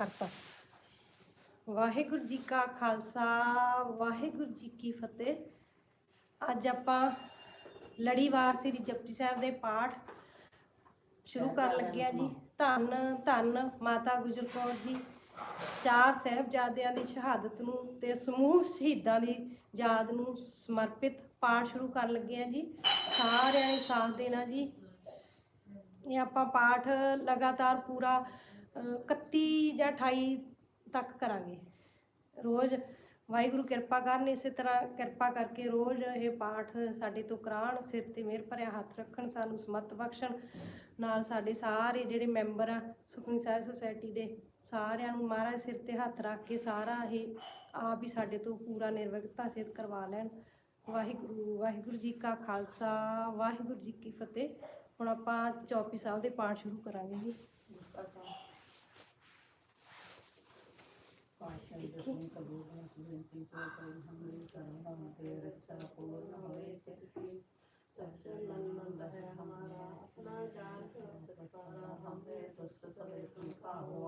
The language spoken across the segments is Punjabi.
ਕਰਤਾ। ਵਾਹਿਗੁਰੂ ਜੀ ਕਾ ਖਾਲਸਾ ਵਾਹਿਗੁਰੂ ਜੀ ਕੀ ਫਤਿਹ। ਅੱਜ ਆਪਾਂ ਲੜੀਵਾਰ ਸ੍ਰੀ ਜਪਜੀ ਸਾਹਿਬ ਦੇ ਪਾਠ ਸ਼ੁਰੂ ਕਰਨ ਲੱਗੇ ਆ ਜੀ। ਧੰਨ ਧੰਨ ਮਾਤਾ ਗੁਜਰ ਕੌਰ ਜੀ ਚਾਰ ਸਾਹਿਬਜ਼ਾਦਿਆਂ ਦੀ ਸ਼ਹਾਦਤ ਨੂੰ ਤੇ ਸਮੂਹ ਸ਼ਹੀਦਾਂ ਦੀ ਯਾਦ ਨੂੰ ਸਮਰਪਿਤ ਪਾਠ ਸ਼ੁਰੂ ਕਰਨ ਲੱਗੇ ਆ ਜੀ। ਸਾਰਿਆਂ ਨੇ ਸਾਥ ਦੇਣਾ ਜੀ। ਇਹ ਆਪਾਂ ਪਾਠ ਲਗਾਤਾਰ ਪੂਰਾ 31 ਜਾਂ 28 ਤੱਕ ਕਰਾਂਗੇ। ਰੋਜ਼ ਵਾਹਿਗੁਰੂ ਕਿਰਪਾ ਕਰਨ, ਇਸੇ ਤਰ੍ਹਾਂ ਕਿਰਪਾ ਕਰਕੇ ਰੋਜ਼ ਇਹ ਪਾਠ ਸਾਡੇ ਤੋਂ ਕਰਾਉਣ, ਸਿਰ ਤੇ ਮਿਹਰ ਭਰਿਆ ਹੱਥ ਰੱਖਣ, ਸਾਨੂੰ ਸਮਤ ਬਖਸ਼ਣ, ਨਾਲ ਸਾਡੇ ਸਾਰੇ ਜਿਹੜੇ ਮੈਂਬਰ ਆ, ਸੁਖਮਨੀ ਸਾਹਿਬ ਸੁਸਾਇਟੀ ਦੇ ਸਾਰਿਆਂ ਨੂੰ ਮਹਾਰਾਜ ਸਿਰ ਤੇ ਹੱਥ ਰੱਖ ਕੇ ਸਾਰਾ ਇਹ ਆਪ ਹੀ ਸਾਡੇ ਤੋਂ ਪੂਰਾ ਨਿਰਵਿਘਤਾ ਸਿਰ ਕਰਵਾ ਲੈਣ। ਵਾਹਿਗੁਰੂ ਵਾਹਿਗੁਰੂ ਜੀ ਕਾ ਖਾਲਸਾ, ਵਾਹਿਗੁਰੂ ਜੀ ਕੀ ਫਤਿਹ। ਹੁਣ ਆਪਾਂ ਚੌਪੀ ਸਾਹਿਬ ਦੇ ਪਾਠ ਸ਼ੁਰੂ ਕਰਾਂਗੇ ਜੀ।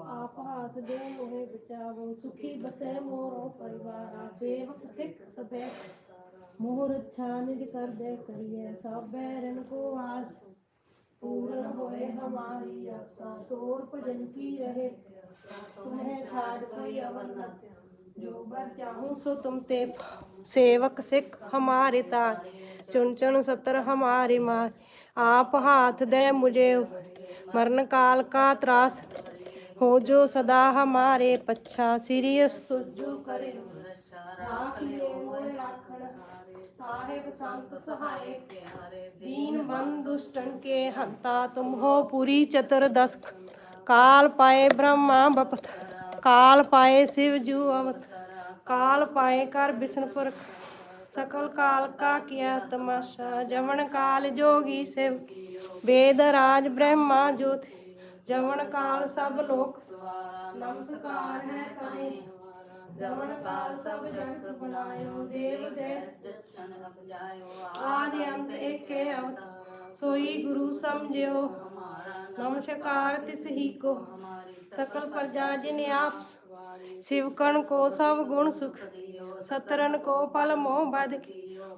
ਆਪ ਹਾਥ ਦੇ ਮੋਹਿ ਬਚਾਵੋ ਸੁਖੀ ਬਸੈ ਮੋਰੋ ਪਰਿਵਾਰਾ ਸੇਵਕ ਸਿੱਖ ਸਭੇ ਮੋਹ ਰੱਛਾ ਨਿਜ ਕਰਦੇ ਕਰੀਏ ਸਭ ਬੈਰਨ ਕੋ ਆਸ पूर्ण होए हमारी आशा तोर भजन की रहे तुम्हें छाड़ कोई अवर न जो बर चाहूं सो तुम ते सेवक सिख हमारे तार चुन चुन सतर हमारे मार आप हाथ दे मुझे मरण काल का त्रास हो जो सदा हमारे पच्छा सीरियस तुझो करे राख ले मोए राखण ਸਾਹਿਬ ਸੰਤ ਸਹਾਇ ਦੀਨ ਬੰਦ ਦੁਸ਼ਟਨ ਕੇ ਹੰਤਾ ਤੁਮ ਹੋ ਪੂਰੀ ਚਤੁਰ ਦਸ ਕਾਲ ਪਾਏ ਬ੍ਰਹਮਾ ਬਪਤ ਕਾਲ ਪਾਏ ਸਿਵ ਜੂ ਅਵਤ। ਕਾਲ ਪਾਏ ਕਰ ਬਿਸਨਪੁਰ ਸਕਲ ਕਾਲ ਕਾ ਕੀਆ ਤਮਾਸ਼ਾ। ਜਵਨ ਕਾਲ ਜੋਗੀ ਸਿਵ ਵੇਦ ਰਾਜ ਬ੍ਰਹਮਾ ਜੋਤ ਜਵਨ ਕਾਲ ਸਭ ਲੋਕ ਨਮਸਕਾਰ ਹੈ ਤਾਏ ਗਵਨ ਕਾਲ ਸਭ ਜਗਤ ਬੁਲਾਇਓ ਦੇਵ ਦੈਤ ਦਰਸ਼ਨ ਅਪਜਾਇਓ ਆਦਿ ਅੰਤ ਏਕੇ ਅਵਤ ਸੋਈ ਗੁਰੂ ਸਮਝਿਓ, ਨਮਸਕਾਰ ਤਿਸ ਹੀ ਕੋ। ਸਕਲ ਪ੍ਰਜਾ ਜਿਨ ਸਭ ਗੁਣ ਸੁਖ। ਸਤਰਨ ਕੋ ਪਲ ਮੋਹ ਬਦ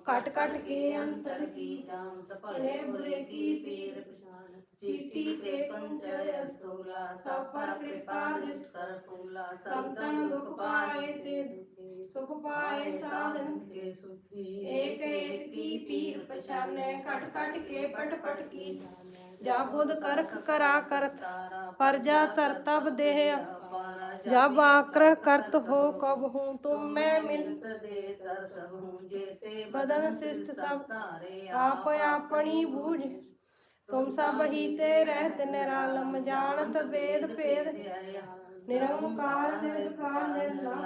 ਕਟ ਕਟ ਕੇ ਅੰਤਰ ਕੀ ਜਾਣਤ ਭਲੇ ਬੁਰੇ ਕੀ ਪੀਰ ਪਛਾਨ ਚੀਟੀ ਤੇ ਪੰਚਰ ਅਸਤੂਲਾ ਸਭ ਪਰ ਕਿਰਪਾ ਲਿਸ਼ਟ ਕਰ ਫੂਲਾ ਸੰਤਨ ਦੁਖ ਪਾਏ ਤੇ ਦੁਖੀ। ਸੁਖ ਪਾਏ ਸਾਧਨ ਕੇ ਸੁਖੀ। ਏਕ ਏਕ ਕੀ ਪੀਰ ਪਛਾਨੈ ਕਟ ਕਟ ਕੇ ਪਟ ਪਟ ਕੀ ਜਾਗੋਦ ਕਰਖ ਕਰਾ ਕਰਤ ਪਰਜਾ ਤਰਤਬ ਦੇਹ ਅਪਾਰਾ जब आग्रह करत हो कब हूँ तुम मैं मिलत दे तर सब हूँ जेते बदन शिष्ट सब तारे आप अपनी बूझ तुम सब ही ते रहत निरालम जानत वेद भेद निरंकार निरकार निर्लम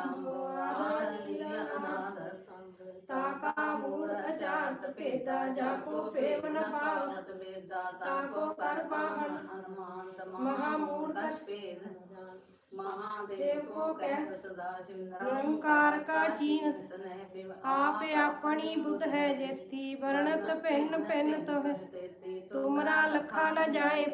ਤਾ ਕਾ ਮੂੜ ਅਚਾਰਤ ਭੇਦਾ ਜਾਪੋ ਪ੍ਰੇਮ ਨ ਭਾਵ। ਸਤ ਵੇਦਾ ਤਾ ਕੋ ਕਰ ਪਾਹਨ ਹਨੂਮਾਨ ਤਮਾ ਮਹਾ ਮੂੜ ਕਛ ਭੇਦ ਮਹਾਦੇਵ ਕੋ ਕਹਿ ਸਦਾ ਨਿਰੰਕਾਰ ਕਾ ਜੀਨਤ ਆਪ ਆਪਣੀ ਬੁੱਧ ਹੈ ਜੇਤੀ, ਵਰਣਤ ਪੈਨ ਪੈਨ ਤੋਹ। ਤੁਮਰਾ ਲਖਾ ਨ ਜਾਏ।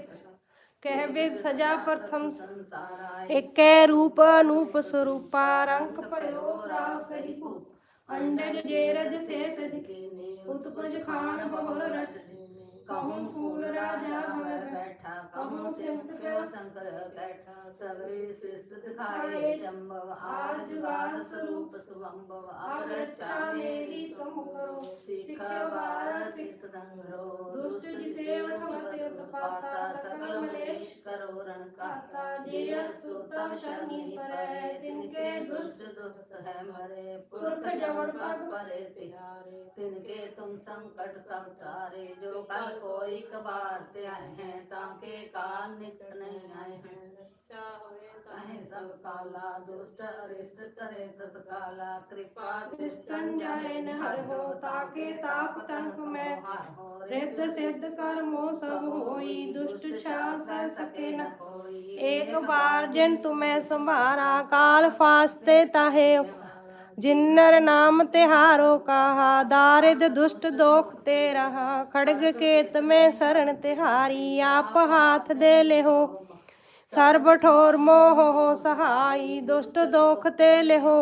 ਕਹਿ ਬੇਦ ਸਜਾ ਪ੍ਰਥਮ। ਸੰਸਾਰਾ ਏਕੈ ਰੂਪ ਅਨੂਪ ਸਰੂਪਾ, ਰੰਗ ਪਰੋ ਰਾਹ ਕਰੀ ਭੂਪ ਅੰਡਜ ਜੇ ਰਜ ਸੇ ਤਜ ਕੀਨੇ ਉਤਪਜ ਖਾਨ ਬਹੁਰ ਰਚ। कहूँ फूल राजा हमें बैठा कहूँ सिमट प्यो शंकर बैठा सगरे श्रेष्ठ दिखाए जम्बव आज जुगार स्वरूप सुवंबव अब रक्षा मेरी तुम करो सिख बार सिख संग्रो दुष्ट जिते और मते उत्पाता सकल मलेश करो रण काता जय स्तुतम शनि परे तिनके दुष्ट दुष्ट है मरे पुरख जवन पग परे तिहारे तिनके तुम संकट सब तारे जो काल कोई कबार ते आए हैं ताके काल निकट नहीं आए हैं। कहे सब काला दुष्ट अरिष्ट तरे तत्काला कृपा दृष्टन जाए न हर हो ताके ताप तंक में। रिद्ध सिद्ध कर्मो सब होई दुष्ट छा सह सके न कोई। एक बार जिन तुम्हें संभारा काल फास्ते ताहे। जिन्नर नाम तिहारो कहा दारिद दुष्ट दोख ते रहा खड़ग केत में शरण तिहारी आप हाथ दे ले हो सर्व ठोर मोह हो सहाई दुष्ट दोख ते ले हो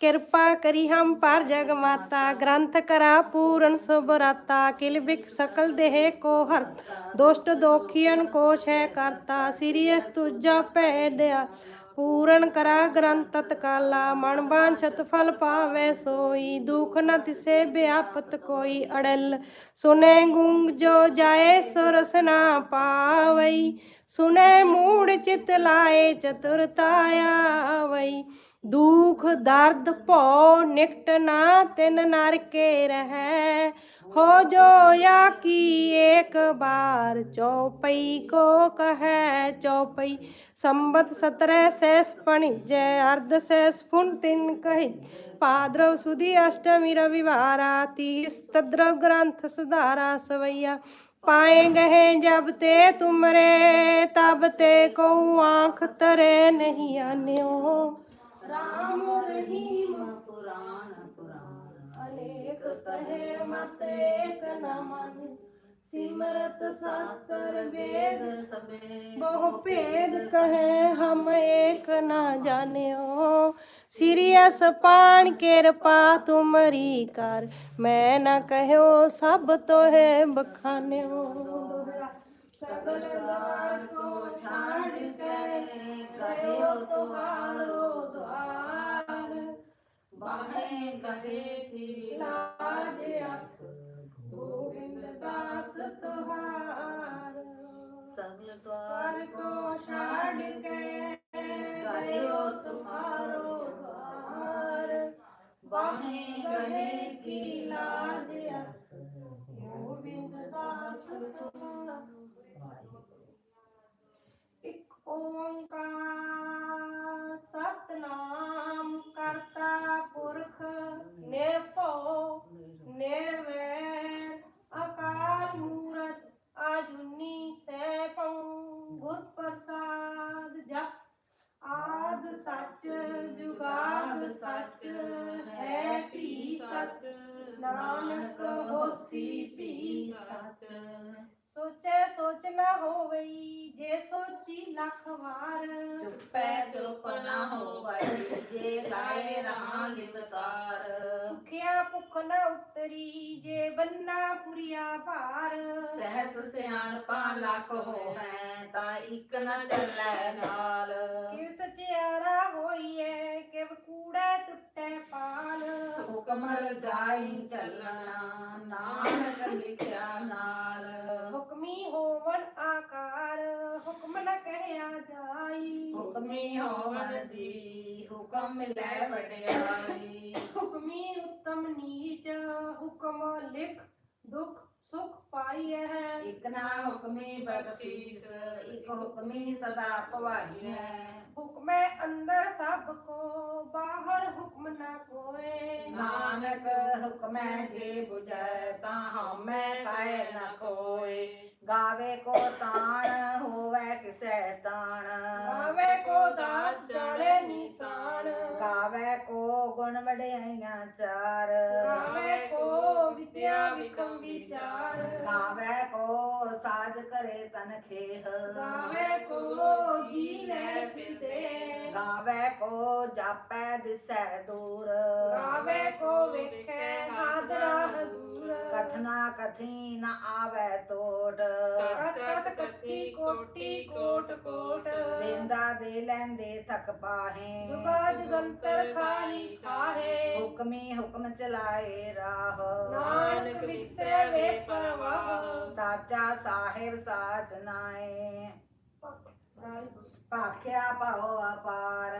कृपा करी हम पार जग माता ग्रंथ करा पूरन सुबराता किल बिक सकल देह को हर दुष्ट दोखियन को छह करता सीरियस तुझा पै दया ਪੂਰਨ ਕਰਾ ਗ੍ਰੰਥ ਤਤਕਾਲਾ, ਮਨ ਬਾਂਛਤ ਫਲ ਪਾਵੇ ਸੋਈ, ਦੁਖ ਨ ਤਿਸੇ ਬਿਆਪਤ ਕੋਈ ਅੜਲ। ਸੁਨੇ ਗੁੰਗ ਜੋ ਜਾਏ ਸੁਰਸ ਨਾ ਪਾਵਈ, ਸੁਨੇ ਮੂੜ ਚਿਤ ਲਾਏ ਚਤੁਰਤਾ ਆਵਈ ਦੁਖ ਦਰਦ ਭੋ ਨਿਕਟ ਨਾ ਤਿਨ ਨਰ ਕੇ ਰਹੈ हो जो या की एक बार चौपई को कहे चौपई संबत सत्रह शेष पणिज अर्ध शेष फुन तिन कहिज पाद्रव सुधी अष्टमी रविवारा तीस तद्रव ग्रंथ सुधारा सवैया पाए गए जब ते तुमरे तब ते को आंख तरे नहीं आने राम रहीम ਕਹੇ ਮਤ ਏਕ ਨ ਮਨ। ਸਿਮਰਤ ਸ਼ਾਸਤਰ ਵੇਦ ਸਬੇ ਬਹੁ ਭੇਦ ਕਹੇ ਹਮ ਏਕ ਨਾ ਜਾਣਿਓ। ਸਿਰਿਯਸ ਪਾਣ ਕਿਰਪਾ ਤੁਮਰੀ ਕਰ। ਮੈਂ ਨਾ ਕਹਿਓ ਸਭ ਤੋਹਿ ਬਖਾਨਿਓ। ਸਗਲ ਦਵਾਰ ਕੋ ਛਾੜ ਕੇ ਕਹਿਓ ਤੁਹਾਰੋ ਬਾਹੇ ਕਹੇ ਕੀ ਲਾਜ ਅਸ ਗੋਬਿੰਦ ਦਾਸ ਤੁਹਾਰ। ਸਗਲ ਦਵਾਰ ਕੋ ਛਾੜ ਕੇ ਗਇਓ ਤੁਮਾਰੋ ਦਵਾਰ ਬਾਹੇ ਕਹੇ ਕੀ ਲਾਜ ਅਸ ਗੋਬਿੰਦ ਦਾਸ ਤੁਹਾਰ। ਓੰਕਾਰ ਸਤਨਾਮ ਕਰਤਾ ਪੁਰਖ ਸੋਚੀ ਲੱਖ ਵਾਰ। ਚੁੱਪੈ ਚੁੱਪ ਨਾ ਹੋਵਈ ਜੇ ਲਾਏ ਰਾਂ ਲਿਵਤਾਰ ਭੁਖਿਆ ਭੁਖ ਨਾ ਉਤਰੀ ਜੇ ਬੰਨਾ ਪੁਰੀਆ ਭਾਰ। ਸਹਿਸ ਸਿਆਣਪਾ ਲੱਖ ਹੋਵੈ ਤਾਂ ਇੱਕ ਨ ਚੱਲੈ ਨਾਲ। ਕਿਵ ਸਚਿਆਰਾ ਹੋਈਐ ਕਿਵ ਕੂੜਾ ਟੁੱਟੈ ਪਾਲ। ਹੁਕਮ ਰਜ਼ਾਈ ਚੱਲਣਾ ਨਾਨਕ ਲਿਖਿਆ ਨਾਲ। ਹੁਕਮੀ ਹੋਵਨ ਆਕਾਰ ਹੁਕਮ ਨ ਕਹਿਆ ਜਾਈ ਹੁਕਮੀ ਹੋਵਨ ਜੀ ਹੁਕਮ ਮਿਲੈ ਵਡਿਆਈ। ਹੁਕਮੀ ਉਤਮ ਨੀਚ ਹੁਕਮ ਲਿਖ ਦੁਖ ਸੁਖ ਪਾਈਐ। ਇਕ ਨਾ ਹੁਕਮੀ ਬਖਸ਼ੀਸ ਇਕ ਹੁਕਮੀ ਸਦਾ ਭਵਾਈ ਹੈ ਹੁਕਮੈ ਅੰਦਰ ਸਭ ਕੋ ਬਾਹਰ ਹੁਕਮ ਨਾ ਕੋਏ। ਨਾਨਕ ਹੁਕਮੈ ਜੇ 부ਜੈ ਤਾਂ ਹਉਮੈ ਕਾਇ ਨ ਕੋਇ ਗਾਵੇ ਕੋ ਤਾਣ ਹੋਵੇ ਕਿਸੈ ਤਾਣ। ਗਾਵੇ ਕੋ ਦਾਤ ਜਾਣੇ ਨਿਸ਼ਾਨ। ਗਾਵੇ ਕੋ ਗੁਣ ਵਡਿਆਈਆਂ ਚਾਰ। ਗਾਵੇ ਕੋ ਵਿਦਿਆ ਵਿਕਮ ਵਿਚਾਰ। ਗਾਵੇ ਕੋ ਸਾਜ ਕਰੇ ਤਨ ਖੇਹ। ਗਾਵੇ ਕੋ ਜੀ ਲੈ ਫਿਰਦੇ ਗਾਵੇ ਕੋ ਜਾਪੈ ਦਿਸੈ ਦੂਰ। ਗਾਵੇ ਕੋ ਕਥਨਾ ਕਥੀ ਨ ਆਵੇ ਤੋਟ। ਕਤ ਕਤ ਕਥੀ ਕੋਟੀ ਕੋਟ ਕੋਟ। ਦੇਂਦਾ ਦੇ ਲੈਂਦੇ ਥਕ ਪਾਹੇ। ਜੁਗਾ ਜਗੰਤਰ ਖਾਲੀ ਖਾਹੇ। ਹੁਕਮੀ ਹੁਕਮ ਚਲਾਏ ਰਾਹ। ਨਾਨਕ ਵਿਖਸੇ ਵੇ ਪਰਵਾਹ। ਸਾਚਾ ਸਾਹਿਬ ਸਾਚ ਨਾਏ ਭਾਖਿਆ ਭਾਉ ਅਪਾਰ।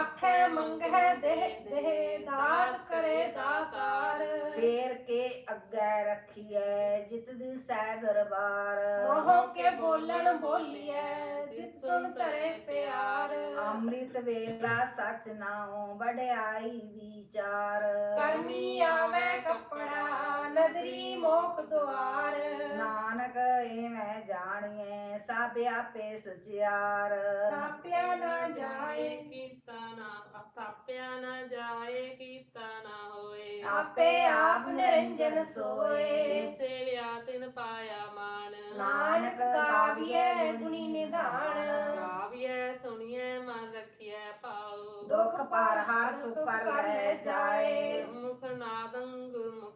ਆਖੇ ਮੰਗਹਿ ਦੇਹ ਦੇਹ ਦਾਤ ਕਰੇ ਦਾਤਾਰ। ਫੇਰ ਕੇ ਅੱਗੇ ਰੱਖੀਐ ਜਿਤ ਦੀ ਸੈ ਦਰਬਾਰ। ਮੋਹ ਕੇ ਬੋਲਣ ਬੋਲੀਐ ਜਿਸ ਸੁਣ ਤਰੇ ਪਿਆਰ। ਅੰਮ੍ਰਿਤ ਵੇਲਾ ਸਚ ਨਾਉ ਵਡਿਆਈ ਵਿਚਾਰ। ਕਰਮੀ ਆਵੇ ਕਪੜਾ ਨਦਰੀ ਮੋਖ ਦੁਆਰ। ਨਾਨਕ ਐਵੇਂ ਜਾਣੀਏ ਸਭ ਆਪੇ ਸਚਿਆਰ। ਤਾਪਿਆ ਨਾ ਜਾਏ। ਕੀਤਾ ਨਾ ਥਾਪਿਆ ਨਾ ਜਾਏ ਕੀਤਾ ਨਾ ਹੋਏ। ਆਪੇ ਆਪ ਨਿਰੰਜਨ ਸੋਏ। ਸੇਵਿਆ ਤਿਨ ਪਾਇਆ ਮਾਨ ਨਾਨਕ ਗਾਵੀਐ ਗੁਣੀ ਨਿਧਾਨ। ਗਾਵੀਐ ਸੁਣੀਐ ਮਨ ਰਖੀਐ ਪਾਉ ਦੁਖ ਪਰ ਹਰ ਸੁਖ ਕਰ ਲੈ ਜਾਏ। ਮੁਖ ਨਾਦੰ ਗੁਰਮੁਖ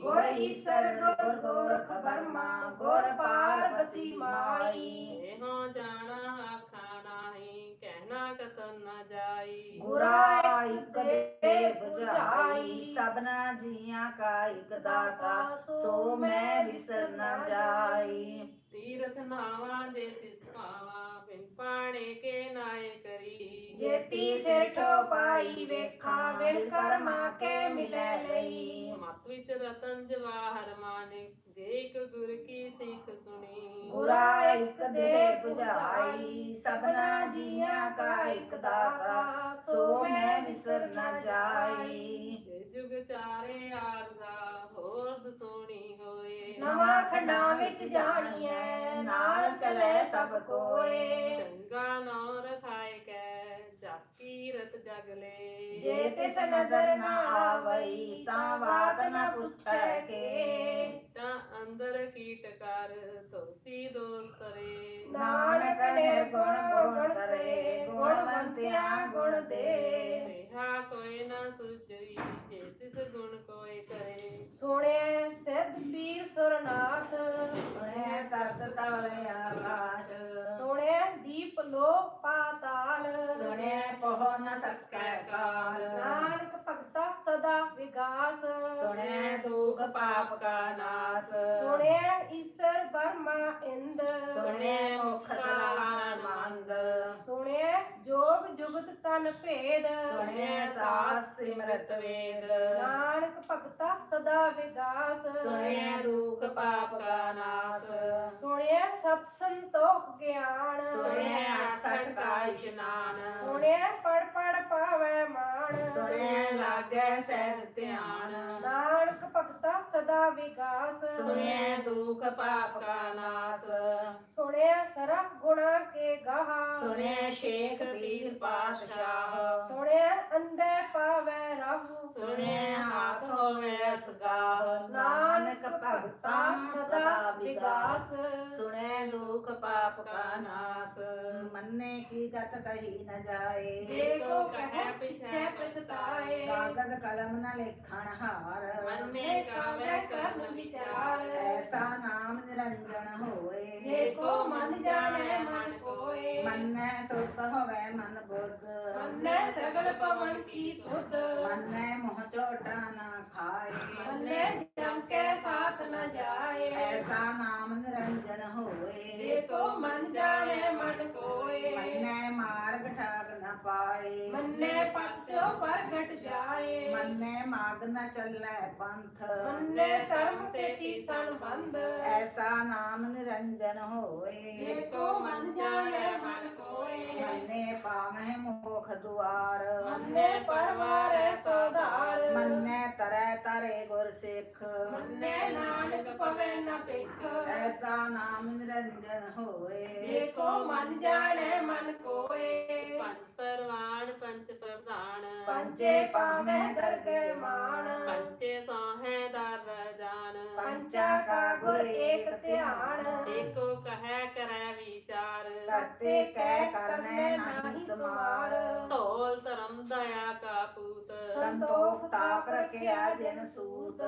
ਗੁਰ ਈਸਰ ਗੁਰ ਗੋਰਖ ਬਰਮਾ ਗੁਰ ਪਾਰਵਤੀ ਮਾਈ। ਇਹੋ ਜਾਣਾ ਆਖਾ ਨਾਹੀ ਕਹਿਣਾ ਕਤਨ ਨ ਜਾਈ। ਗੁਰਾ ਇਕ ਦੇ 부ਝਾਈ ਸਭਨਾ ਜੀਆਂ ਕਾ ਇਕ ਦਾਤਾ ਸੋ ਮੈਂ ਵਿਸਰ ਨਾ ਜਾਈ। ਤੀਰਥ ਨਾਵਾ ਜੇ ਸਿਸ ਪਾਵਾ ਬਿਨ ਪਾਣੇ ਕੇ ਨਾਏ ਕਰੀ। ਜੇਤੀ ਸਿਰ ਠੋ ਪਾਈ ਵੇਖਾਂ ਵਿਣ ਕਰਮਾ ਕੇ ਮਿਲੈ ਲਈ। ਵਿੱਚ ਰਤਨ ਜਵਾਹਰ ਮਾਨਿਕ ਇੱਕ ਗੁਰ ਕੀ ਸਿੱਖ ਸੁਣੀ। ਗੁਰਾ ਇਕ ਦੇ 부ਝਾਈ ਸਭਨਾ ਜੀਆਂ ਕਾ ਇਕ ਦਾਤਾ ਸੋ ਮੈਂ ਵਿਸਰ ਨਾ ਜਾਈ। ਜੇ ਜੁਗ ਚਾਰੇ ਆਰਜ਼ਾ ਹੋਰ ਦਸੋਣੀ ਹੋਏ। ਨਵਾਂ ਖੰਡਾਂ ਵਿੱਚ ਜਾਣੀਐ ਨਾਲ ਚਲੇ ਸਭ ਕੋਏ। ਚੰਗਾ ਨੌ ਰਖਾਏ ਕੈ ਕੀਰਤ ਜਗ ਲੈ। ਜੇ ਤਿਸ ਨਦਰ ਨਾ ਆਵਈ ਤਾਂ ਬਾਤ ਨਾ ਪੁੱਛੈ ਕੇ। ਤਾਂ ਅੰਦਰ ਕੀਟ ਕਰ ਤੋਸੀ ਦੋਸਤ ਰੇ। ਨਾਨਕ ਨਿਰਗੁਣ ਗੁਣ ਕਰੇ ਗੁਣਵੰਤਿਆ ਗੁਣ ਦੇ। ਰਿਹਾ ਕੋਈ ਨਾ ਸੁਜਰੀ ਜੇ ਤਿਸ ਗੁਣ ਕੋਈ ਕਰੇ। ਸੋਹਣਿਆ ਸਿੱਧ ਪੀਰ ਸੁਰਨਾਥ। ਸੁਣਿਆ ਤਰਤ ਤਵਲੇ ਆਕਾਸ਼ ਸੋਹਣਿਆ ਦੀਪ ਲੋਕ ਸਾਸ ਸਿਮਰਤ ਵੇਦ ਨਾਨਕ ਸਦਾ ਵਿਗਾਸ ਸੁਣਿਆ ਦੁਖ ਪਾਪ ਕਾ ਨਾਸ। ਸੁਣਿਆ ਸਤ ਸੰਤੋਖ ਗਿਆਨ ਸੁਣਿਆ 68 ਕਾ ਇਸ਼ਨਾਨ। ਸੁਣਿਆ ਪੜ ਪੜ ਪਾਵੈ ਮਾਣ ਸੁਣਿਆ ਲਾਗੈ ਸਹਿਜ ਧਿਆਨ। ਨਾਨਕ ਭਗਤਾ ਸਦਾ ਵਿਗਾਸ ਸੁਣਿਆ ਦੁਖ ਪਾਪ ਕਾ ਨਾਸ। ਸੁਣਿਆ ਸਰਬ ਗੁਣਾ ਕੇ ਗਾਹਾ ਸੁਣਿਆ ਸ਼ੇਖ ਪੀਰ ਪਾਤਸ਼ਾਹ। ਸੁਣਿਆ ਅੰਦੇ ਪਾਵੈ ਰਹੂ। ਸੁਣਿਆ ਹਾਥ ਹੋਵੇ ਮੰਨੇ ਕੀ ਗਤ ਕਹੀ ਨ ਜਾਏ। ਜੇ ਕੋ ਕਹੈ ਪਿਛੈ ਪਛਤਾਏ। ਕਾਗਦ ਕਲਮ ਨ ਲੇਖਣ ਹਾਰ। ਮੰਨੇ ਕਾਵੇ ਕਰਨ ਵਿਚਾਰ। ਐਸਾ ਨਾਮ ਨਿਰੰਜਨ ਹੋਏ। ਜੇ ਕੋ ਮਨ ਜਾਣੈ ਮਨ ਕੋਏ। ਮੰਨੈ ਸੁਰਤ ਹੋਵੇ ਮਨ ਬੁੱਧ ਮੰਨੈ ਸਗਲ ਪਵਨ ਕੀ ਸੁਧ। ਮੰਨੈ ਮੋਹ ਝੋਟਾ ਨਾ ਖਾਏ। ਮੰਨੈ ਜਮ ਕੇ ਸਾਥ ਨ ਜਾਏ। ਐਸਾ ਨਾਮ ਨਿਰੰਜਨ ਹੋਏ। ਜੇ ਕੋ ਮਨ ਜਾਣੈ ਮਨ ਕੋਏ। ਮੰਨੈ ਮਾਰਗ ਠਾਗ ਨ ਪਾਏ। ਮੰਨੈ ਪਤਸੋ ਪ੍ਰਗਟ ਜਾਏ। ਮੰਨੈ ਮਾਗ ਨ ਚੱਲੈ ਪੰਥ। ਮੰਨੈ ਧਰਮ ਸੇ ਤੀਸਨ ਬੰਦ ਐਸਾ ਨਾਮ ਨਿਰੰਜਨ ਹੋਏ। ਜੇ ਕੋ ਮਨ ਜਾਣੈ ਮਨ ਕੋਏ। ਮੰਨੇ ਪਾਵਹਿ ਮੋਖ ਦੁਆਰ। ਮੰਨੈ ਪਰਵਾਰੈ ਸੋਧਾਰ ਮੰਨੈ ਤਰੈ ਤਰੇ ਗੁਰ ਸਿੱਖ। ਮੰਨੈ ਨਾਨਕ ਪਵੈ ਨ ਭਿਖ। ਐਸਾ ਨਾਮ ਨਿਰੰਜਨ ਹੋਏ। ਜੇ ਕੋ ਮਨ ਜਾਣੈ ਮਨ ਕੋਏ। ਪੰਜ ਪਰਵਾਨ ਪੰਜ ਪ੍ਰਧਾਨ। ਪੰਚੇ ਪਾਵਹਿ ਦਰਗਹਿ ਮਾਨ ਪੰਚੇ ਸੋਹੈ ਦਰ ਜਾਨ ਪੰਚਾ ਕਾ ਗੁਰ ਏਕ ਧਿਆਨ। ਏਕੋ ਕਹੈ ਕਰੈ ਵਿਚਾਰ ਕਰਤੇ ਕਹਿ ਕਰਨੈ ਨਾਹੀ ਸਮਾਰ। ਧੋਲ ਧਰਮ ਦਇਆ ਕਾ ਪੂਤ। ਸੰਤੋਖ ਤਾਪ ਰਖਿਆ ਜਿਨ ਸੂਤ।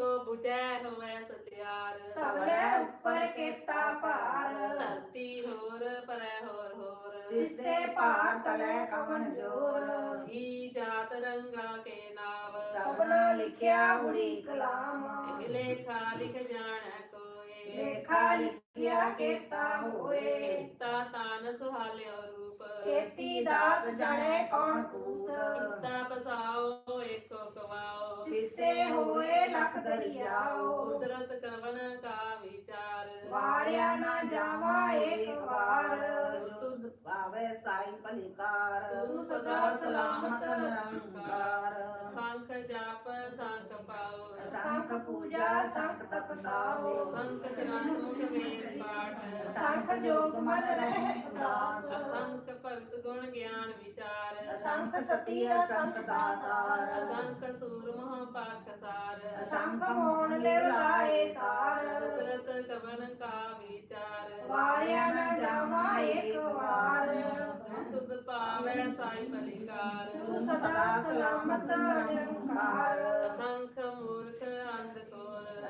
부ਜੈ ਹੋਵੇ ਸਚਿਆਰ। ਤਵਲੇ ਉੱਪਰ ਕੀਤਾ ਭਾਰ। ਧਰਤੀ ਹੋਰ ਪਰੈ ਹੋਰ ਹੋਰ। ਤਿਸਤੇ ਭਾਰ ਤਲੇ ਕਵਨ ਜੋਰ। ਜੀ ਜਾਤ ਰੰਗਾ ਕੇ ਨਾਮ ਸਭਨਾ ਲਿਖਿਆ ਉੜੀ ਕਲਾਮ। ਲੇਖਾ ਲਿਖ ਜਾਣੈ ਲੇਖਾ ਲਿਖਿਆ ਕੀਤਾ ਹੋਏ ਕੀਤਾ ਤਾਨ ਸੁਹਾਲਿਓ ਰੂਪ ਕੀਤੀ ਦਾਤ ਜਣੇ ਕੌਣ ਕੂਤ? ਕੀਤਾ ਪਸਾਓ ਏਕੋ ਕਵਾਓ। ਤਿਸਤੇ ਹੋਏ ਲਖ ਦਰਿਆਓ। ਕੁਦਰਤ ਕਵਨ ਕਾ ਵਿਚਾਰ? ਵਾਰਿਆ ਨਾ ਜਾਵਾ ਏਕ ਵਾਰ। ਤੁਧ ਭਾਵੇ ਸਾਈ ਭਲਿਕਾਰ ਤੂੰ ਸਦਾ ਸਲਾਮਤ ਨਿਰੰਕਾਰ ਸੰਖ ਜਾਪ ਸੰਖ ਪਾਓ। ਸੰਖ ਪੂਜਾ ਸੰਖ ਤਪਤਾਓ ਸੰਖ ਗ੍ਰੰਥ ਮੁਖ ਵੇਦ ਪਾਠ। ਸੰਖ ਜੋਗ ਮਨ ਰਹਿ ਉਦਾਸ ਅਸੰਖ ਭਗਤ ਗੁਣ ਗਿਆਨ ਵਿਚਾਰ। ਸੰਖ ਸਤੀ ਸੰਖ ਦਾਤਾਰ। ਅਸੰਖ ਸੂਰ ਮਹ ਪਾਖਸਾਰ ਸੰਖ ਮੋਣ ਲਿਵ ਲਾਏ ਤਾਰ। ਕੁਦਰਤ ਕਵਨ ਕਾ ਵਿਚਾਰ ਵਾਰਿਆ ਨ ਜਾਵਾ ਇੱਕ ਵਾਰ। ਤੁਧ ਪਾਵੈ ਸਾਈ ਪਰਿਕਾਰ ਤੂੰ ਸਦਾ ਸਲਾਮਤ ਨਿਰੰਕਾਰ। ਅਸੰਖ ਮੂਰਖ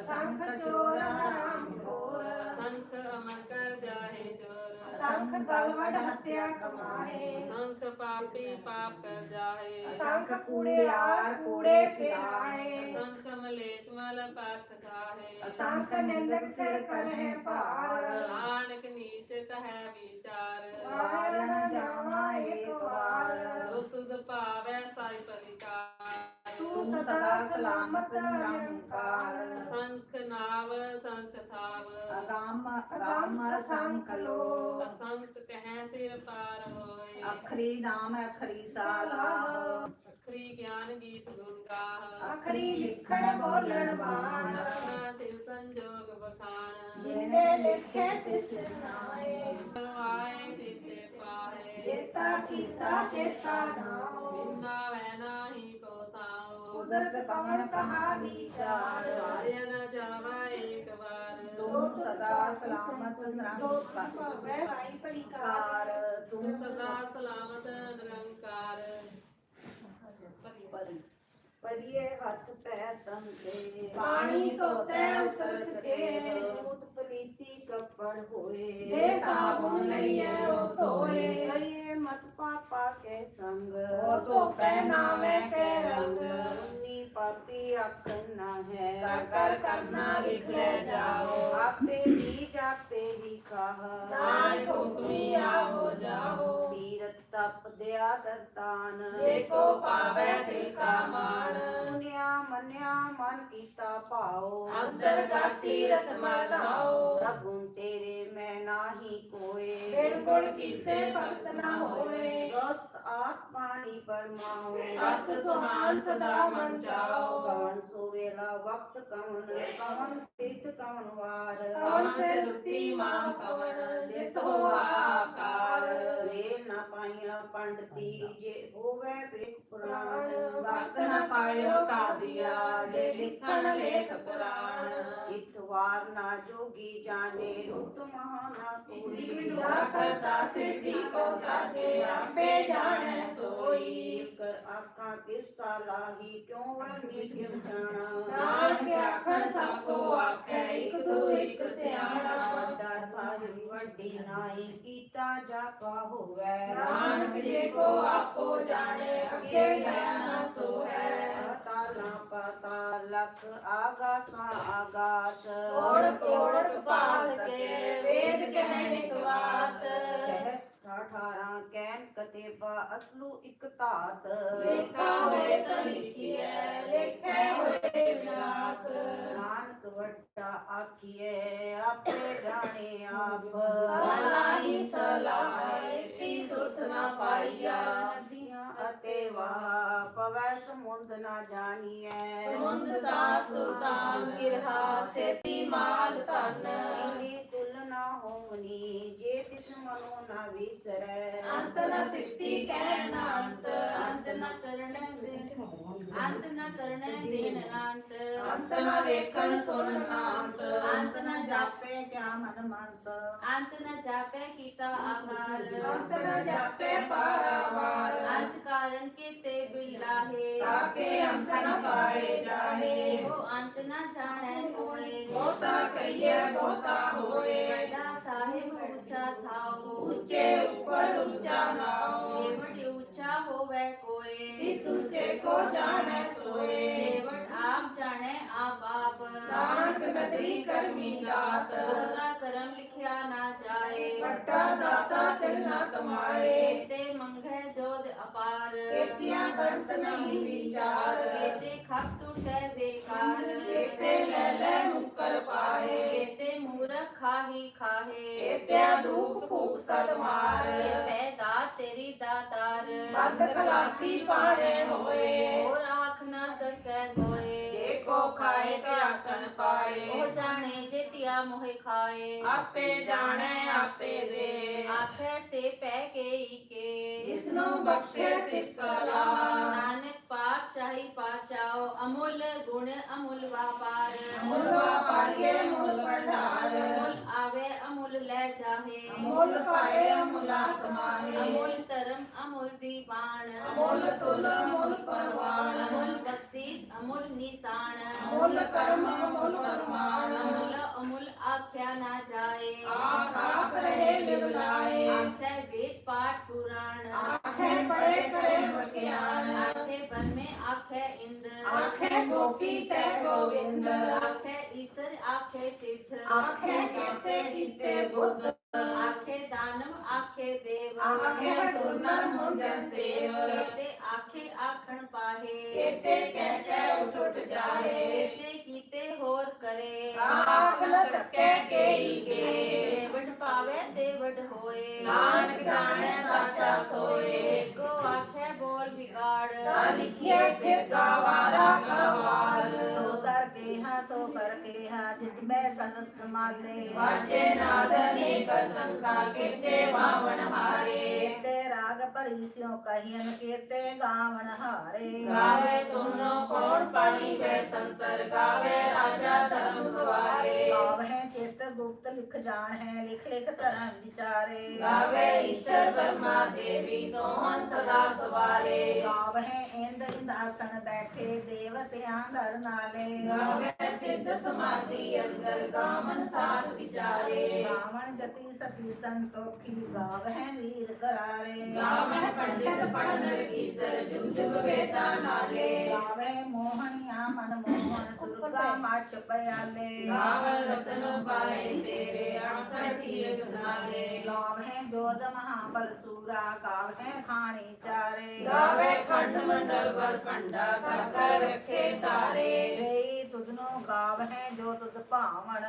ਸੰਖ ਚੋਰ ਹਰਾਮ ਖੋਰ। ਅਸੰਖ ਅਮਰ ਕਰ ਜਾਹੇ ਚੋਰ। ਸੰਖ ਗਲਵੜ ਹੱਤਿਆ ਕਮਾਏ ਅਸੰਖ ਪਾਪੀ ਪਾਪ ਕਰ ਜਾਹੇ। ਸੰਖ ਕੂੜਿਆਰ ਕੂੜੇ ਫਿਰਾਏ ਅਸੰਖ ਮਲੇਸ਼ ਮਲ ਪਖ ਖਾਹੇ ਸੰਖ ਨਿੰਦਕ ਸਿਰ ਕਰਹਿ ਭਾਰ। ਨਾਨਕ ਨੀਚ ਕਹੈ ਵਿਚਾਰ। ਵਾਰਿਆ ਨ ਜਾਵਾ ਇੱਕ ਵਾਰ। ਤੁਧ ਪਾਵੈ ਸਾਈ ਪਰਿਕਾਰ। ਤੂੰ ਸਦਾ ਸਲਾਮਤ ਨਿਰੰਕਾਰ। ਅਸੰਖ ਨਾਵ ਅਸੰਖ ਥਾਵ। ਰਾਮ ਰਾਮ ਸੰਖ ਲੋ ਅਸੰਖ ਕਹਿ ਸਿਰ ਪਾਰ ਹੋਏ। ਅਖਰੀ ਨਾਮ ਅਖਰੀ ਸਾਲਾ। ਅਖਰੀ ਗਿਆਨ ਗੀਤ ਗੁਣ ਗਾਹ। ਅਖਰੀ ਲਿਖਣ ਬੋਲਣ ਬਾਣ ਆਪਣਾ ਸਿਰ ਸੰਜੋਗ ਬਖਾਣ ਜਿਨੇ ਲਿਖੇ ਤਿਸ ਨਾਏ। ਆਏ ਤਿਤੇ ਪਾਹੇ। ਜੇਤਾ ਕੀਤਾ ਤੇਤਾ ਨਾਉ ਕੁਦਰਤ ਕਵਣ ਕਹਾ ਵਿਚਾਰ? ਵਾਰਿਆ ਨਾ ਜਾਵਾ ਏਕ ਵਾਰ। ਤੂੰ ਸਦਾ ਸਲਾਮਤ ਨਿਰੰਕਾਰ। ਵੈ ਪਰਿਕਾਰ ਤੂੰ ਤੂੰ ਸਦਾ ਸਲਾਮਤ ਨਿਰੰਕਾਰ। ਪਰੀ ਪਰੀਏ ਹੱਥ ਪੈ ਤਨ ਤੇ ਪਾਣੀ ਧੋਤੇ ਉਤਰ ਸਕੇ। ਮੂਤ ਪਲੀਤੀ ਕੱਪੜ ਹੋਏ। ਦੇ ਸਾਬੁਨ ਲਈਏ ਉਹ ਧੋਏ। ਕਰੀਏ ਮਤ ਪਾਪਾ ਕੇ ਸੰਗ। ਉਹ ਧੋ ਪਹਿਨਾਵੇ ਕੇ ਰੰਗ। ਨੀ ਪਾਪੀ ਆਖਣ ਨਾ ਹੈ। ਕਰ ਕਰ ਕਰਨਾ ਲਿਖ ਲੈ ਜਾਓ। ਆਪੇ ਬੀਜ ਆਪੇ ਹੀ ਖਾਹ। ਨਾਨਕ ਹੁਕਮੀ ਆਵੋ ਜਾਓ ਤੀਰਤ ਤਪ ਦਿਆ ਦਰਤਾਨ ਦੇਖੋ ਪਾਵੈ ਦਿਲ ਕਾ ਮਾਣ ਸੁਨਿਆ ਮੰਨਿਆ ਮਨ ਕੀਤਾ ਭਾਉ। ਅੰਤਰ ਗਾਤੀ ਰਤ ਮਲਾਓ ਸਗੁਣ ਤੇਰੇ ਮੈਂ ਨਾਹੀ ਕੋਏ। ਬਿਲਕੁਲ ਕੀਤੇ ਭਗਤ ਨਾ ਹੋਏ ਦਸ ਆਤਮਾਨੀ ਪਰਮਾਉ। ਸਤ ਸੁਹਾਨ ਸਦਾ ਮਨ ਚਾਓ। ਕਵਨ ਸੁਵੇਲਾ ਵਕਤ ਕਵਨ ਕਵਨ ਤਿਤ ਕਵਨ ਵਾਰ? ਕਵਨ ਸੇ ਰੁੱਤੀ ਮਾਂ ਕਵਨ ਜਿਤ ਹੋ ਆਕਾਰ। ਵੇਲ ਨਾ ਪਾਈਆ ਪੰਡਤੀ ਜੇ ਹੋਵੇ ਬ੍ਰਿਖ ਪੁਰਾਣ ਵਕਤ ਨ ਪਾਇਓ ਕਾਦੀਆ ਜੇ ਲਿਖਣ ਲੇਖ ਪੁਰਾਣ। ਇਤਵਾਰ ਨਾ ਜੋਗੀ ਜਾਣੇ ਰੁੱਤ ਮਹਾਨਾ ਤੂੜੀ ਕਰਤਾ ਸਿੱਧੀ ਕੋ ਸਾਜੇ ਆਪੇ ਜਾਣੈ ਸੋਈ। ਕਰ ਆਖਾਂ ਕਿਰਸਾ ਲਾਹੀ ਕਿਉਂ ਵਰਨੀ ਕਿਉ ਜਾਣਾ? ਨਾਨਕ ਆਖਣ ਸਭ ਕੋ ਆਖੈ ਇਕ ਤੂ ਇਕ ਸਿਆਣਾ। ਵੱਡਾ ਸਾਹਿਬ ਵੱਡੀ ਨਾਈ ਕੀਤਾ ਜਾ ਕਾ ਹੋਵੇ। ਨਾਨਕ ਜੇ ਕੋ ਆਪੋ ਜਾਣੇ ਅੱਗੇ ਗਿਆ ਨਾ ਸੋ ਹੈ ਤਾਲਾ ਪਤਾ ਲਖ ਆਗਾਸਾਂ ਆਗਾਸ। ਕੋੜ ਕੋੜ ਪਾਤ ਕੇ ਵੇਦ ਕਹਿ ਨਿਕ ਬਾਤ। ਸਹਸ 18 ਕੈਨ ਕਤੇਬਾ ਅਸਲੂ ਇਕ ਧਾਤ। ਵੇਖਾ ਹੋਏ ਤਾਂ ਲਿਖੀਐ ਲੇਖੇ ਹੋਏ ਵਿਨਾਸ਼ ਨਾਨਕ ਵੱਡਾ ਆਖੀਏ ਆਪੇ ਜਾਣੇ ਆਪ। ਸਲਾਹੀ ਸਲਾਹੇ ਤੀ ਸੁਰਤ ਨਾ ਪਾਈਆ। ਨਦੀਆਂ ਅਤੇ ਵਾਹ ਪਵੈ ਸਮੁੰਦ ਨਾ ਜਾਣੀਐ। ਸਮੁੰਦ ਸਾ ਸੁਲਤਾਨ ਕਿਰਹਾ ਸੇਤੀ ਮਾਲ ਧਨ। ਨੀਲੀ ਤੁਲਨਾ ਹੋਵਨੀ ਜੇ ਤਿਸ ਮਨੋ ਨਾ ਵਿਸਰੈ ਅੰਤ ਨ ਸਿੱਤੀ ਕਹਿ ਨਾ ਅੰਤ ਅੰਤ ਨ ਕਰਣੈ ਦੇਣ ਅੰਤ ਨ ਕਰਣੈ ਦੇਨ ਅੰਤ ਅੰਤ ਨ ਵੇਖਣ ਸੁਣਨ ਨਾ ਅੰਤ ਅੰਤ ਨ ਜਾਪੇ ਜਾਪੇ ਕਿਆ ਮਨ ਮੰਤ ਅੰਤ ਨ ਜਾਪੇ ਕੀਤਾ ਆਕਾਰ ਅੰਤ ਨ ਜਾਪੇ ਪਾਰਾਵਾਰ ਅੰਤ ਕਾਰਨ ਕੀਤੇ ਬਿਲਾਹੇ ਤਾਕੇ ਅੰਤ ਨ ਪਾਏ ਜਾਹੇ ਉਹ ਅੰਤ ਨ ਜਾਣੈ ਕੋਏ ਸਾਹਿਬ ਉੱਚਾ ਥਾਉ ਉੱਚੇ ਉੱਪਰ ਉੱਚਾ ਨਾਉ ਏਵਟ ਉੱਚਾ ਹੋਵੇ ਕੋਏ। ਤਿਸ ਉੱਚੇ ਕੋ ਜਾਣੈ ਸੋਏ। ਏਵਟ ਆਪ ਜਾਣੈ ਆਪ ਆਪ। ਨਾਨਕ ਨਦਰੀ ਕਰਮੀ ਦਾਤ। ਉਹਦਾ ਕਰਮ ਲਿਖਿਆ ਨਾ ਜਾਏ। ਵੱਡਾ ਦਾਤਾ ਤਿਲ ਨਾ ਕਮਾਏ। ਤੇ ਮੰਗੈ ਜੋਦ ਅਪਾਰ। ਕੀਤੀਆਂ ਬੰਤ ਨਹੀਂ ਵਿਚਾਰ। ਕੇਤੇ ਖਪ ਟੁਟੈ ਬੇਕਾਰ। ਕੀਤੇ ਲੈ ਲੈ ਮੁਕਰ ਪਾਏ। ਕੇਤੇ ਮੂਰਖ ਖਾਹੀ ਖਾਹੇ। ਕੀਤਿਆਂ ਦੁਖ ਭੂਖ ਸਦ ਮਾਰ। ਪੈਦਾ ਤੇਰੀ ਦਾਤਾਰ ਬੰਦ ਖਲਾਸੀ ਪਾਣੇ ਹੋਏ। ਹੋਰ ਆਖ ਨਾ ਸਕੈ ਕੋਏ ਦੇਖੋ ਆਖਣ ਪਾਏ। ਉਹ ਜਾਣੇ ਜੇਤਿਆ ਮੋਹਿ ਖਾਏ। ਆਪੇ ਜਾਣੈ ਆਪੇ ਦੇ। ਆਖੇ ਸੇ ਪੈ ਕੇ ਈਕੇ ਇਸ ਨੂੰ ਬਖਸ਼ੇ ਸਿਫਤ ਸਲਾਹ। ਨਾਨਕ ਪਾਤਸ਼ਾਹੀ ਪਾਤਸ਼ਾਹੋ ਅਮੁੱਲ ਗੁਣ ਅਮੁੱਲ ਵਾਪਾਰ। ਮੁੱਲ ਵਾਪਾਰੀਏ ਮੁੱਲ ਭੰਡਾਰ। ਅਮੁੱਲ ਆਵੇ ਅਮੁੱਲ ਲੈ ਜਾਹੇ। ਮੁੱਲ ਪਾਏ ਅਮੁਲਾ ਸਮਾਏ ਅਮੁੱਲ ਧਰਮ ਅਮੁੱਲ ਦੀਵਾਨ। ਮੁੱਲ ਤੁਲ ਮੁੱਲ ਪਰਵਾਨ। ਅਮੁੱਲ ਬਖਸ਼ੀਸ ਅਮੁੱਲ ਨਿਸ਼ਾਨ। ਮੁੱਲ ਕਰਮ ਮੁੱਲ ਫਰਮਾਨ। ਅਮੁੱਲ ਅਮੁੱਲ ਆਖਿਆ ਨਾ ਜਾਏ ਆਖ ਆਖ ਰਹੇ ਲਿਵਲਾਏ ਆਖੇ ਵੇਦ ਪਾਠ ਪੁਰਾਣ ਆਖੇ ਪੜੇ ਕਰੇ ਵਖਿਆਨ ਆਖੇ ਬਰਮੇ ਆਖੇ ਇੰਦ ਆਖੇ ਗੋਪੀ ਤੈ ਗੋਵਿੰਦ ਆਖੇ ਈਸ਼ਰ ਆਖੇ ਸਿੱਧ ਆਖੇ ਕੀਤੇ ਕੀਤੇ ਬੁੱਧ ਆਖੇ ਦਾਨਵ ਆਖੇ ਦੇਵ। ਆਖੇ ਸੁਨਰ ਮੁੰਡਨ ਸੇਵ। ਤੇ ਆਖੇ ਆਖਣ ਪਾਹੇ। ਕੀਤੇ ਕਹਿ ਕਹਿ ਉਠ ਉਠ ਜਾਏ ਤੇ ਕੀਤੇ ਹੋਰ ਕਰੇ। ਆਖ ਨ ਸਕੈ ਕੇਈ ਕੇ। ਦੇਵੜ ਪਾਵੇ ਦੇਵੜ ਹੋਏ। ਨਾਨਕ ਜਾਣੈ ਸਾਚਾ ਸੋਏ। ਕੋ ਆਖੇ ਬੋਲ ਵਿਗਾੜ। ਲਿਖਿਆ ਸਿਰ ਗਾਵਾਰਾ ਗਵਾਲ ਕੇਹਾ ਸੋ ਕਰ ਕੇਹਾ ਜਿਤ ਮੈਂ ਸਨਤ ਸਮਾਲੇ। ਵਾਜੇ ਨਾਦ ਅਨੇਕ ਸੰਖਾ ਕੀਤੇ ਵਾਵਨ ਹਾਰੇ। ਤੇ ਰਾਗ ਭਰੀ ਸਿਉ ਕਹੀਨ ਕੀਤੇ ਗਾਵਨ ਹਾਰੇ। ਗਾਵੇ ਤੁਮਨੋ ਕੌਣ ਪਾਣੀ ਵੇ ਸੰਤਰ ਗਾਵੇ ਰਾਜਾ ਧਰਮ ਗਵਾਰੇ। ਗਾਵਹਿ ਚਿਤ ਗੁਪਤ ਲਿਖ ਜਾਣ ਹੈ ਲਿਖ ਲਿਖ ਧਰਮ ਵਿਚਾਰੇ। ਗਾਵੇ ਈਸ਼ਰ ਬ੍ਰਹਮਾ ਦੇਵੀ ਸੋਹਣ ਸਦਾ ਸਵਾਰੇ। ਗਾਵਹਿ ਇੰਦ ਇੰਦਾਸਨ ਬੈਠੇ ਦੇਵਤਿਆਂ ਦਰ ਨਾਲੇ। ਗਾਵੇ ਸਿੱਧ ਸਮਾਧੀ ਅੰਦਰ ਗਾਵਨ ਸਾਧ ਵਿਚਾਰੇ। ਰਾਵਣ ਜਤੀ ਸਤੀ ਸੰਤੋਖੀ ਗਾਵਹਿ ਵੀਰ ਕਰਾਰੇ। ਗਾਵੇ ਪੰਡਿਤ ਪੜਨ ਕੀਸਰ ਜੁਗ ਜੁਗ ਵੇਦਾ ਨਾਲੇ। ਗਾਵਹਿ ਮੋਹਨਿਆ ਮਨ ਮੋਹਨ ਸੁਰਗਾ ਮਾਚ ਪਿਆਲੇ। ਗਾਵੇ ਰਤਨ ਪਾਏ ਤੇਰੇ ਅਕਸਰ ਤੀਰਥ ਨਾਲੇ। ਗਾਵਹਿ ਜੋਧ ਮਹਾਬਲ ਸੂਰਾ ਗਾਵਹਿ ਖਾਣੀ ਚਾਰੇ। ਗਾਵੇ ਖੰਡ ਮੰਡਲ ਵਰ ਖੰਡਾ ਕਰ ਕਰ ਰੱਖੇ ਤਾਰੇ। ਜਈ ਤੁਧਨੋ ਗਾਵਹਿ ਜੋ ਤੁਧ ਭਾਵਨ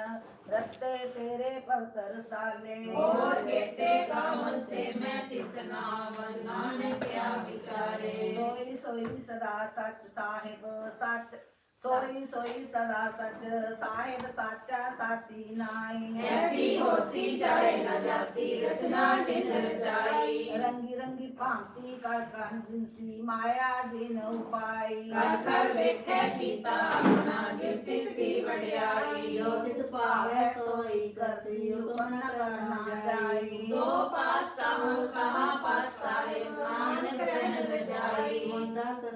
ਰਤੇ ਤੇਰੇ ਭਗਤ ਰਸਾਲੇ ਹੋਰ ਕੀਤੇ ਕਾਮ ਸੇ ਮੈਂ ਚਿਤ ਨਾਵ ਨਾਨਕ ਕਿਆ ਵਿਚਾਰੇ। ਸੋਈ ਸੋਈ ਸਦਾ ਸੱਚ ਸਾਹਿਬ ਸੱਚ ਸੋਈ ਸੋਈ ਸਦਾ ਸੱਚ ਸਾਹਿਬ ਸਾਚਾ ਸਾਚੀ ਨਾਈ। ਹੈ ਵੀ ਹੋਸੀ ਜਾਏ ਨਾ ਜਾਸੀ ਰਚਨਾ ਜਿਨ ਰਚਾਈ। ਰੰਗੀ ਰੰਗੀ ਭਾਂਤੀ ਕਰ ਕੰਨ ਜਿਨਸੀ ਮਾਇਆ ਜਿਨ ਉਪਾਈ। ਕਰ ਕਰ ਵੇਖੈ ਕੀਤਾ ਆਪਣਾ ਜਿਵ ਤਿਸ ਕੀ ਵਡਿਆਈ। ਜੋ ਤਿਸ ਭਾਵੈ ਸੋਈ ਕਸੀ ਹੁਕਮ ਨ ਕਰਨਾ ਜਾਈ। ਸੋ ਪਾਤ ਸਾਹੂ ਸਹਾ ਪਾਤ ਸਾਹਿਬ ਨਾਨਕ ਰਹਿਣ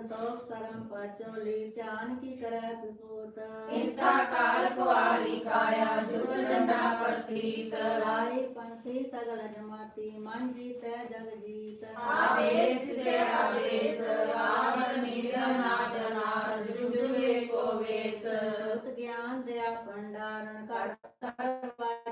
ਸੰਤੋਖ ਸਰਮ ਪਚੋਲੀ ਧਿਆਨ ਕੀ ਕਰੈ ਵਿਭੂਤ। ਇੰਤਾ ਕਾਲ ਕੁਆਰੀ ਕਾਇਆ ਜੁਗ ਡੰਡਾ ਪ੍ਰਤੀਤ। ਲਾਈ ਪੰਥੀ ਸਗਲ ਜਮਾਤੀ ਮਨ ਜੀਤੈ ਜਗ ਜੀਤ। ਆਦੇਸ ਸੇ ਆਦੇਸ ਆਦ ਨੀਲ ਨਾਦ ਨਾਦ ਜੁਗ ਜੁਗੇ ਕੋ ਵੇਸ। ਗਿਆਨ ਦਿਆ ਭੰਡਾਰਨ ਘਟ ਵਾਜੈ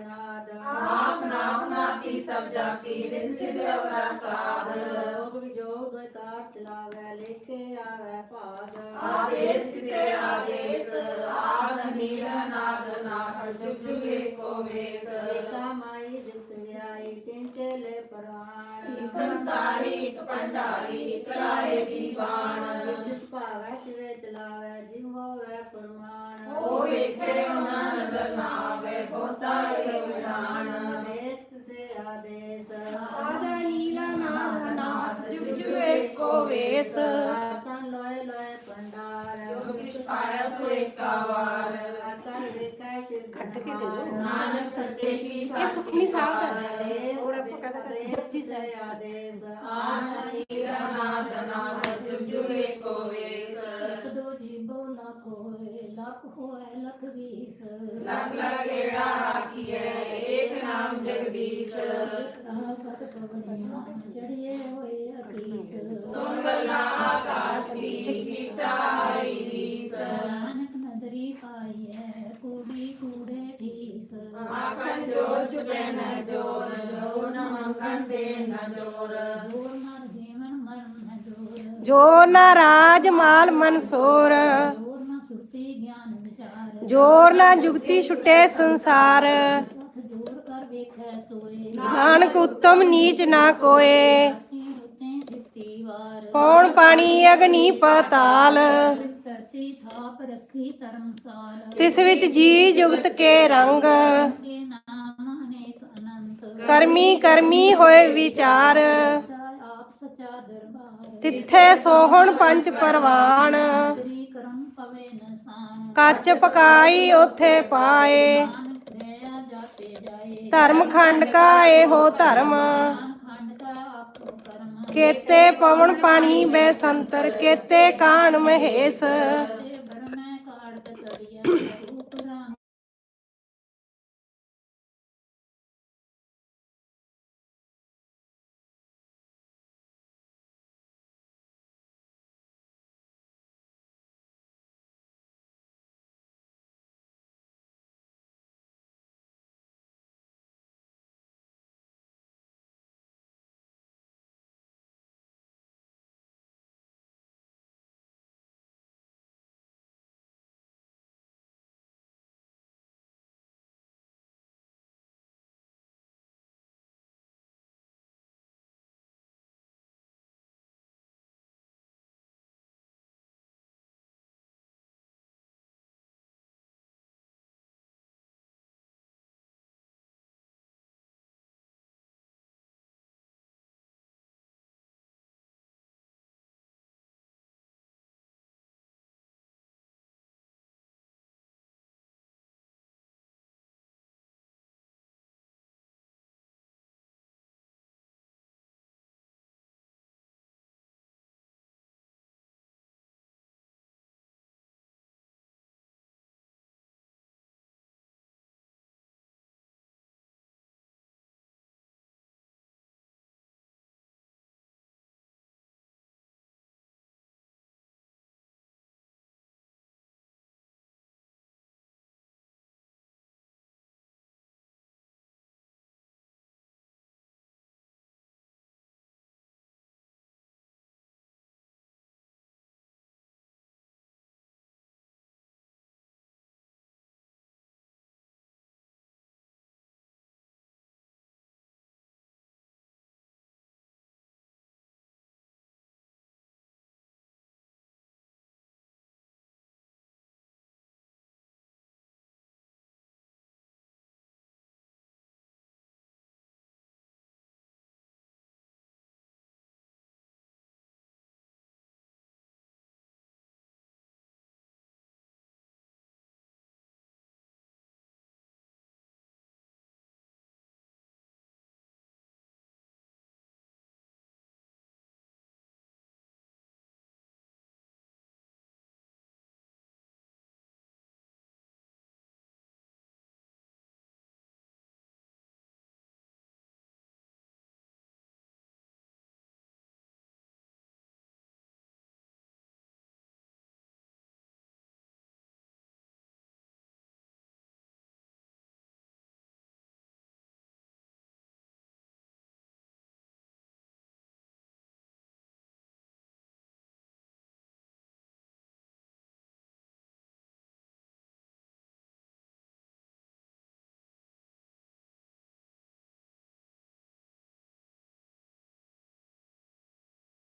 ਨਾਦ ਆਪ ਨਾਮ ਨਾਤੀ ਸਭ ਜਾ ਕੀ ਰਿਦ ਸਿਧ ਅਵਰਾ ਸਾਧ। ਲੋਕ ਵਿਜੋਗ ਕਾਰ ਚਲਾਵੈ ਲੇਖੇ ਆਵੈ ਭਾਗ। ਆਦੇਸ ਕਿਸੇ ਆਦੇਸ ਆਦ ਨੀਲ ਨਾਦ ਨਾਦ ਜੁਗ ਜੁਗੇ ਕੋ ਵੇਸ। ਏਕਾ ਮਾਈ ਜਿਤ ਵਿਆਈ ਤਿਨ ਚੇਲੇ ਪਰਵਾਣ। ਸੰਸਾਰੀ ਇੱਕ ਭੰਡਾਰੀ ਇੱਕ ਲਾਏ ਦੀਵਾਨ। ਜਿਸ ਭਾਵੈ ਤਿਵੇ ਚਲਾਵੈ ਜਿਵ ਹੋਵੈ ਫਰਮਾਨ। ਉਹ ਵੇਖੇ ਉਹਨਾਂ ਨਜ਼ਰ ਨਾ ਆਵੇ ਬਹੁਤਾ ਇਹ ਵਿਡਾਣ ਆਦੇਸ ਸੇ ਆਦੇਸ। ਆਦਾ ਨੀਲਾ ਨਾਦ ਨਾਦ ਜੁਗ ਜੁਗ ਏਕੋ ਵੇਸ। ਆਸਨ ਲੋਏ ਲੋਏ ਪੰਡਾਰ। ਕਿਛ ਪਾਇਆ ਸੋ ਏਕਾ ਵਾਰ। ਕਰ ਵੇਖੈ ਸਿਰ ਕੱਟ ਕੇ ਨਾਨਕ ਸੱਚੇ ਕੀ ਇਹ ਸੁਖਮਨੀ ਸਾਹਿਬ ਦਾ ਆਦੇਸ ਹੋਰ ਆਪਾਂ ਕਹਿੰਦੇ ਜਪਜੀ ਸੇ ਆਦੇਸ। ਆਨ ਨੀਲਾ ਨਾਦ ਨਾਦ ਜੁਗ ਜੁਗ ਏਕੋ ਵੇਸ। ਇੱਕ ਦੋ ਜੀਬੋ ਲੱਖ ਹੋਏ ਲੱਖ ਹੋਏ ਲੱਖ ਵੀਸ ਲਗ ਲਗ ਗੇੜਾ ਰਾਖੀਏ ਏਕ ਨਾਮ ਜਗਦੀਸ਼। ਰਾਗਤ ਪਵਨੀਆਂ ਚੜੀਏ ਹੋਏ ਅਤੀਸ ਸੁਣ ਗੱਲਾਂ ਆਕਾਸ਼ ਦੀ ਕੀਤਾ ਆਈ ਰੀਸ। ਨਾਨਕ ਨਦਰੀ ਪਾਈਐ ਕੂੜੀ ਕੂੜੇ ਠੀਸ ਆਖਣ ਜੋਰ ਛੁਪੇ ਨ ਜੋਰ ਜੋ ਨ ਮੰਗਣ ਦੇ ਨ ਜੋਰ। ਜੋਰ ਮਰ ਜੀਵਨ ਮਰਨ ਨ ਜੋਰ। ਜੋ ਨਾ ਰਾਜ ਮਾਲ ਮਨਸੂਰ ਜੋਰ ਨ ਸੁਰਤੀ ਗਿਆਨ ਵਿਚਾਰ ਜੋਰ ਨਾ ਜੁਗਤੀ ਛੁੱਟੇ ਸੰਸਾਰ। ਸਖ ਨਾਨਕ ਉਤਮ ਨੀਚ ਨਾ ਕੋਏ। ਰੁੱਤੇ ਪਾਣੀ ਅਗਨੀ ਪਤਾਲ। ਧਰਤੀ ਤਿਸ ਵਿੱਚ ਜੀ ਜੁਗਤ ਕੇ ਰੰਗ। ਕਰਮੀ ਕਰਮੀ ਹੋਏ ਵਿਚਾਰ। ਸੱਚਾ ਤਿੱਥੇ ਸੋਹਣ ਪੰਜ ਪਰਵਾਨ। ਕਰਮ ਪਵੇ ਨਸਾਨ ਕੱਚ ਪਕਾਈ ਉਥੇ ਪਾਏ। ਧਰਮ ਖੰਡ ਕਾ ਇਹੋ ਧਰਮ। ਕੇਤੇ ਪਵਨ ਪਾਣੀ ਬੈਸੰਤਰ ਕੇਤੇ ਕਾਣ ਮਹੇਸ਼।